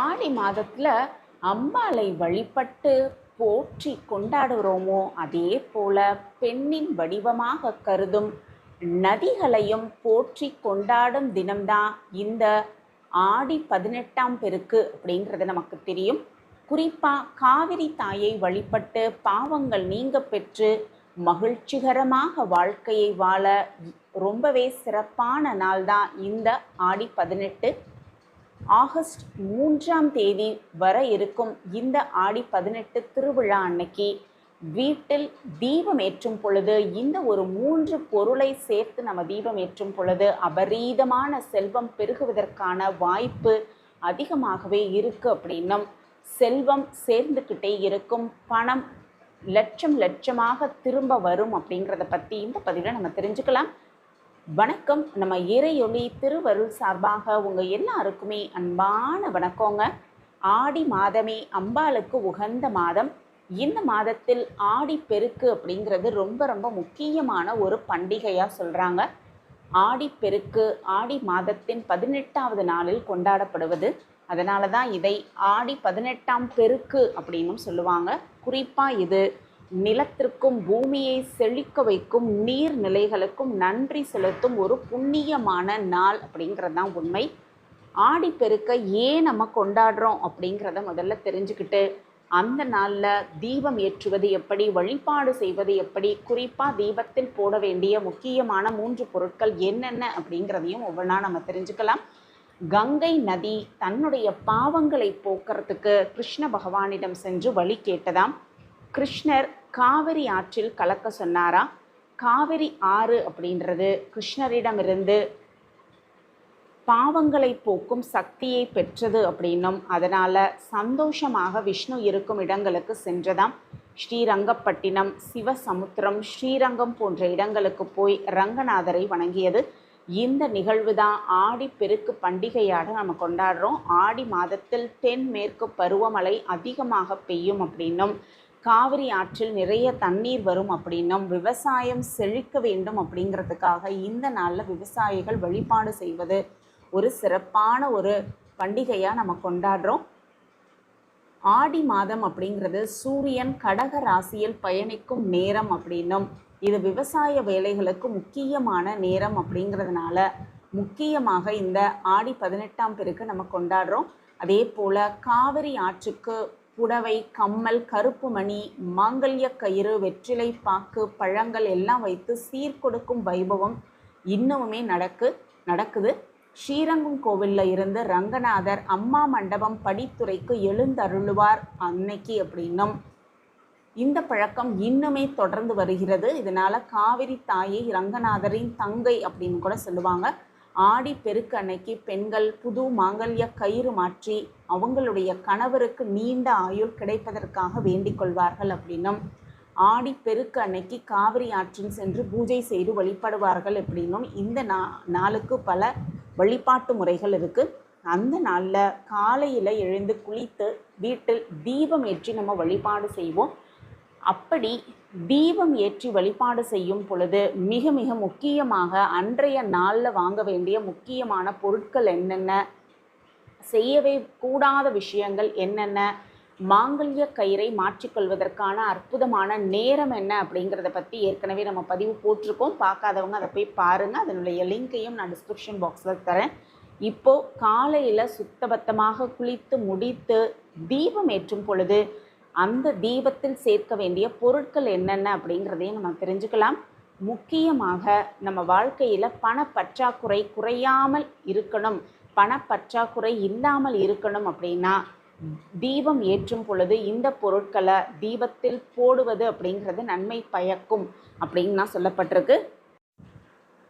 ஆடி மாதத்தில் அம்பாளை வழிபட்டு போற்றி கொண்டாடுகிறோமோ அதே போல பெண்ணின் வடிவமாக கருதும் நதிகளையும் போற்றி கொண்டாடும் தினம்தான் இந்த ஆடி பதினெட்டாம் பெருக்கு அப்படிங்கிறது நமக்கு தெரியும். குறிப்பாக காவிரி தாயை வழிபட்டு பாவங்கள் நீங்க பெற்று மகிழ்ச்சிகரமாக வாழ்க்கையை வாழ ரொம்பவே சிறப்பான நாள் தான் இந்த ஆடி பதினெட்டு. ஆகஸ்ட் மூன்றாம் தேதி வர இருக்கும் இந்த ஆடி பதினெட்டு திருவிழா அன்னைக்கு வீட்டில் தீபம் ஏற்றும் பொழுது இந்த ஒரு மூன்று பொருளை சேர்த்து நம்ம தீபம் ஏற்றும் பொழுது அபரீதமான செல்வம் பெருகுவதற்கான வாய்ப்பு அதிகமாகவே இருக்குது அப்படின்னும் செல்வம் சேர்ந்துக்கிட்டே இருக்கும். பணம் லட்சம் லட்சமாக திரும்ப வரும் அப்படிங்கிறத பற்றி இந்த பதிவில் நம்ம தெரிஞ்சுக்கலாம். வணக்கம். நம்ம இறையொளி திருவருள் சார்பாக உங்கள் எல்லாருக்குமே அன்பான வணக்கங்க. ஆடி மாதமே அம்பாளுக்கு உகந்த மாதம். இந்த மாதத்தில் ஆடி பெருக்கு அப்படிங்கிறது ரொம்ப ரொம்ப முக்கியமான ஒரு பண்டிகையாக சொல்கிறாங்க ஆடி பெருக்கு ஆடி மாதத்தின் பதினெட்டாவது நாளில் கொண்டாடப்படுவது. அதனால தான் இதை ஆடி பதினெட்டாம் பெருக்கு அப்படின்னும் சொல்லுவாங்க. குறிப்பாக இது நிலத்திற்கும் பூமியை செழிக்க வைக்கும் நீர்நிலைகளுக்கும் நன்றி செலுத்தும் ஒரு புண்ணியமான நாள் அப்படிங்கிறது தான் உண்மை ஆடிப்பெருக்க ஏன் நம்ம கொண்டாடுறோம் அப்படிங்கிறத முதல்ல தெரிஞ்சுக்கிட்டு அந்த நாளில் தீபம் ஏற்றுவது எப்படி வழிபாடு செய்வது எப்படி குறிப்பாக தீபத்தில் போட வேண்டிய முக்கியமான மூன்று பொருட்கள் என்னென்ன அப்படிங்கிறதையும் ஒவ்வொன்றா நம்ம தெரிஞ்சுக்கலாம். கங்கை நதி தன்னுடைய பாவங்களை போக்குறதுக்கு கிருஷ்ண பகவானிடம் சென்று வழி கேட்டதாம். கிருஷ்ணர் காவிரி ஆற்றில் கலக்க சொன்னாரா? காவிரி ஆறு அப்படின்றது கிருஷ்ணரிடமிருந்து பாவங்களை போக்கும் சக்தியை பெற்றது அப்படின்னும். அதனால் சந்தோஷமாக விஷ்ணு இருக்கும் இடங்களுக்கு சென்றதாம். ஸ்ரீரங்கப்பட்டினம் சிவசமுத்திரம் ஸ்ரீரங்கம் போன்ற இடங்களுக்கு போய் ரங்கநாதரை வணங்கியது. இந்த நிகழ்வு தான் ஆடி பெருக்கு பண்டிகையாக நம்ம கொண்டாடுறோம். ஆடி மாதத்தில் தென்மேற்கு பருவமழை அதிகமாக பெய்யும் அப்படின்னும். காவிரி ஆற்றில் நிறைய தண்ணீர் வரும் அப்படின்னும் விவசாயம் செழிக்க வேண்டும் அப்படிங்கிறதுக்காக இந்த நாளில் விவசாயிகள் வழிபாடு செய்வது ஒரு சிறப்பான ஒரு பண்டிகையாக நம்ம கொண்டாடுறோம். ஆடி மாதம் அப்படிங்கிறது சூரியன் கடக ராசியில் பயணிக்கும் நேரம் அப்படின்னும் இது விவசாய வேலைகளுக்கு முக்கியமான நேரம் அப்படிங்கிறதுனால முக்கியமாக இந்த ஆடி பதினெட்டாம் பேருக்கு நம்ம கொண்டாடுறோம். அதே போல் காவிரி ஆற்றுக்கு புடவை கம்மல் கருப்பு மணி மாங்கல்ய கயிறு வெற்றிலை பாக்கு பழங்கள் எல்லாம் வைத்து சீர் கொடுக்கும் வைபவம் இன்னமுமே நடக்கு நடக்குது. ஸ்ரீரங்கம் கோவிலில் இருந்து ரங்கநாதர் அம்மா மண்டபம் படித்துறைக்கு எழுந்தருளுவார் அன்னைக்கு அப்படின்னும். இந்த பழக்கம் இன்னுமே தொடர்ந்து வருகிறது. இதனால காவிரி தாயை ரங்கநாதரின் தங்கை அப்படின்னு கூட சொல்லுவாங்க. ஆடி பெருக்கு அன்னைக்கு பெண்கள் புது மாங்கல்ய கயிறு மாற்றி அவங்களுடைய கணவருக்கு நீண்ட ஆயுள் கிடைப்பதற்காக வேண்டிக் கொள்வார்கள் அப்படின்னும். ஆடி பெருக்கு அன்னைக்கு காவிரி ஆற்றில் சென்று பூஜை செய்து வழிபடுவார்கள் எப்படின்னும் இந்த நா நாளுக்கு பல வழிபாட்டு முறைகள் இருக்குது அந்த நாளில் காலையில் எழுந்து குளித்து வீட்டில் தீபம் ஏற்றி நம்ம வழிபாடு செய்வோம். அப்படி தீபம் ஏற்றி வழிபாடு செய்யும் பொழுது மிக மிக முக்கியமாக அன்றைய நாளில் வாங்க வேண்டிய முக்கியமான பொருட்கள் என்னென்ன? செய்யவே கூடாத விஷயங்கள் என்னென்ன? மாங்கல்ய கயிறை மாற்றிக்கொள்வதற்கான அற்புதமான நேரம் என்ன அப்படிங்கிறத பற்றி ஏற்கனவே நம்ம பதிவு போட்டிருக்கோம். பார்க்காதவங்க அதை போய் பாருங்கள் அதனுடைய லிங்க்கையும் நான் டிஸ்கிரிப்ஷன் பாக்ஸில் தரேன். இப்போது காலையில் சுத்தபத்தமாக குளித்து முடித்து தீபம் ஏற்றும் பொழுது அந்த தீபத்தில் சேர்க்க வேண்டிய பொருட்கள் என்னென்ன அப்படிங்கிறதையும் நம்ம தெரிஞ்சுக்கலாம். முக்கியமாக நம்ம வாழ்க்கையில் பணப்பற்றாக்குறை குறையாமல் இருக்கணும். பணப்பற்றாக்குறை இல்லாமல் இருக்கணும் அப்படின்னா தீபம் ஏற்றும் பொழுது இந்த பொருட்களை தீபத்தில் போடுவது அப்படிங்கிறது நன்மை பயக்கும் அப்படின்னு நான் சொல்லப்பட்டிருக்கு.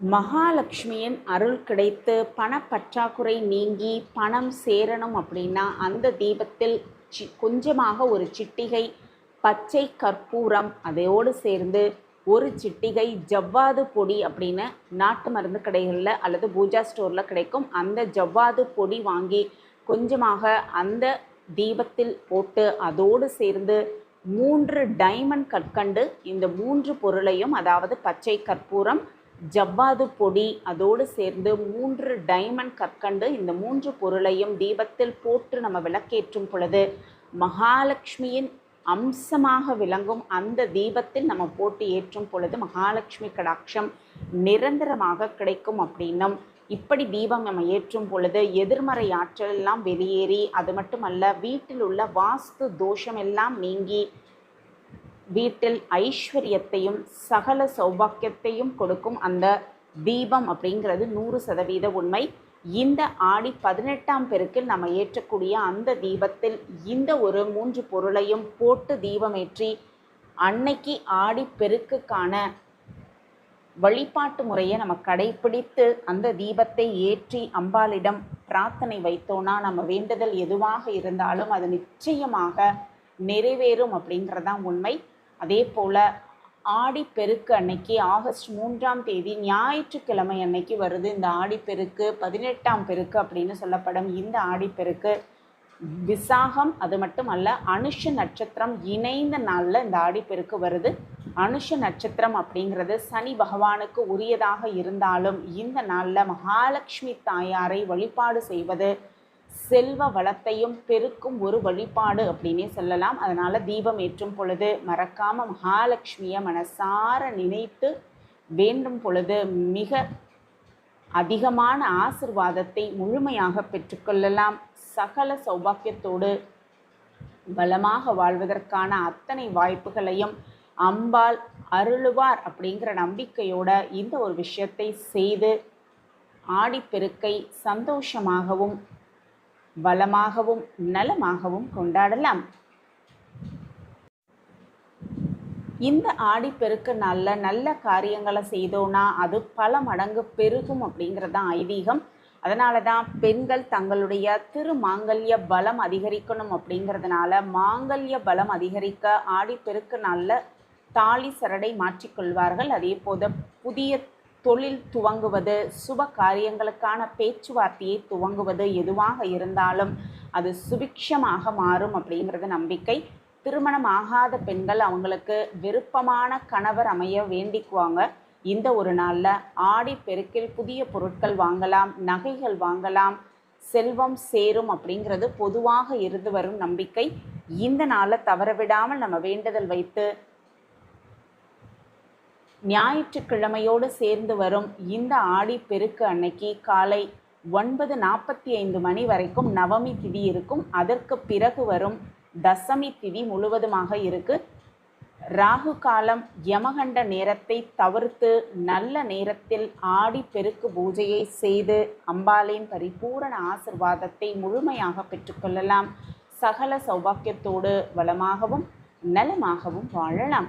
மகாலட்சுமியின் அருள் கிடைத்து பணப்பற்றாக்குறை நீங்கி பணம் சேரணும் அப்படின்னா அந்த தீபத்தில் சி கொஞ்சமாக ஒரு சிட்டிகை பச்சை கற்பூரம் அதையோடு சேர்ந்து ஒரு சிட்டிகை ஜவ்வாது பொடி அப்படின்னு நாட்டு மருந்து கடைகளில் அல்லது பூஜா ஸ்டோரில் கிடைக்கும். அந்த ஜவ்வாது பொடி வாங்கி கொஞ்சமாக அந்த தீபத்தில் போட்டு அதோடு சேர்ந்து மூன்று டைமண்ட் கற்கண்டு இந்த மூன்று பொருளையும் அதாவது பச்சை கற்பூரம் ஜவ்வாது பொடி அதோடு சேர்ந்து மூன்று டைமண்ட் கற்கண்டு இந்த மூன்று பொருளையும் தீபத்தில் போட்டு நம்ம விளக்கேற்றும் பொழுது மகாலட்சுமியின் அம்சமாக விளங்கும் அந்த தீபத்தில் நம்ம போட்டு ஏற்றும் பொழுது மகாலட்சுமி கடாட்சம் நிரந்தரமாக கிடைக்கும் அப்படின்னும். இப்படி தீபம் நம்ம ஏற்றும் பொழுது எதிர்மறை ஆற்றல் எல்லாம் வெளியேறி அது மட்டுமல்ல வீட்டில் உள்ள வாஸ்து தோஷம் எல்லாம் நீங்கி வீட்டில் ஐஸ்வர்யத்தையும் சகல சௌபாக்கியத்தையும் கொடுக்கும் அந்த தீபம் அப்படிங்கிறது நூறு சதவீத உண்மை. இந்த ஆடி பதினெட்டாம் பெருக்கில் நம்ம ஏற்றக்கூடிய அந்த தீபத்தில் இந்த ஒரு மூன்று பொருளையும் போட்டு தீபமேற்றி அன்னைக்கு ஆடி பெருக்குக்கான வழிபாட்டு முறையை நம்ம கடைபிடித்து அந்த தீபத்தை ஏற்றி அம்பாளிடம் பிரார்த்தனை வைத்தோன்னா நம்ம வேண்டுதல் எதுவாக இருந்தாலும் அது நிச்சயமாக நிறைவேறும் அப்படிங்கிறதான் உண்மை. அதே போல் ஆடிப்பெருக்கு அன்னைக்கு ஆகஸ்ட் மூன்றாம் தேதி ஞாயிற்றுக்கிழமை அன்னைக்கு வருது. இந்த ஆடிப்பெருக்கு பதினெட்டாம் பெருக்கு அப்படின்னு சொல்லப்படும் இந்த ஆடிப்பெருக்கு. விசாகம் அது மட்டும் அல்ல அனுஷ நட்சத்திரம் இணைந்த நாளில் இந்த ஆடிப்பெருக்கு வருது. அனுஷ நட்சத்திரம் அப்படிங்கிறது சனி பகவானுக்கு உரியதாக இருந்தாலும் இந்த நாளில் மகாலட்சுமி தாயாரை வழிபாடு செய்வது செல்வ வளத்தையும் பெருக்கும் ஒரு வழிபாடு அப்படின்னே சொல்லலாம். அதனால தீபம் ஏற்றும் பொழுது மறக்காம மகாலட்சுமியை மனசார நினைத்து வேண்டும் பொழுது மிக அதிகமான ஆசிர்வாதத்தை முழுமையாக பெற்றுக்கொள்ளலாம் சகல சௌபாக்கியத்தோடு பலமாக வாழ்வதற்கான அத்தனை வாய்ப்புகளையும் அம்பாள் அருளுவார் அப்படிங்கிற நம்பிக்கையோட இந்த ஒரு விஷயத்தை செய்து ஆடிப்பெருக்கை சந்தோஷமாகவும் வளமாகவும் நலமாகவும் கொண்டாடலாம். இந்த ஆடிப்பெருக்கு நல்ல நல்ல காரியங்களை செய்தோன்னா அது பல மடங்கு பெருகும் அப்படிங்கிறது தான் ஐதீகம். அதனால தான் பெண்கள் தங்களுடைய திரு மாங்கல்ய பலம் அதிகரிக்கணும் அப்படிங்கிறதுனால மாங்கல்ய பலம் அதிகரிக்க ஆடிப்பெருக்கு நல்ல தாலி சரடை மாற்றிக்கொள்வார்கள் அதே போல புதிய தொழில் துவங்குவது சுப காரியங்களுக்கான பேச்சுவார்த்தையை துவங்குவது எதுவாக இருந்தாலும் அது சுபிக்ஷமாக மாறும் அப்படிங்கிறது நம்பிக்கை. திருமணம் ஆகாத பெண்கள் அவங்களுக்கு விருப்பமான கணவர் அமைய வேண்டிக்குவாங்க. இந்த ஒரு நாளில் ஆடி பெருக்கில் புதிய பொருட்கள் வாங்கலாம் நகைகள் வாங்கலாம் செல்வம் சேரும் அப்படிங்கிறது பொதுவாக இருந்து வரும் நம்பிக்கை. இந்த நாளில் தவறவிடாமல் நம்ம வேண்டுதல் வைத்து ஞாயிற்றுக்கிழமையோடு சேர்ந்து வரும் இந்த ஆடி பெருக்கு அன்னைக்கு காலை ஒன்பது நாற்பத்தி ஐந்து மணி வரைக்கும் நவமி திதி இருக்கும். அதற்கு பிறகு வரும் தசமி திதி முழுவதுமாக இருக்கு. ராகு காலம் யமகண்ட நேரத்தை தவிர்த்து நல்ல நேரத்தில் ஆடி பெருக்கு பூஜையை செய்து அம்பாளின் பரிபூரண ஆசிர்வாதத்தை முழுமையாக பெற்றுக்கொள்ளலாம் சகல சௌபாக்கியத்தோடு வளமாகவும் நலமாகவும் வாழலாம்.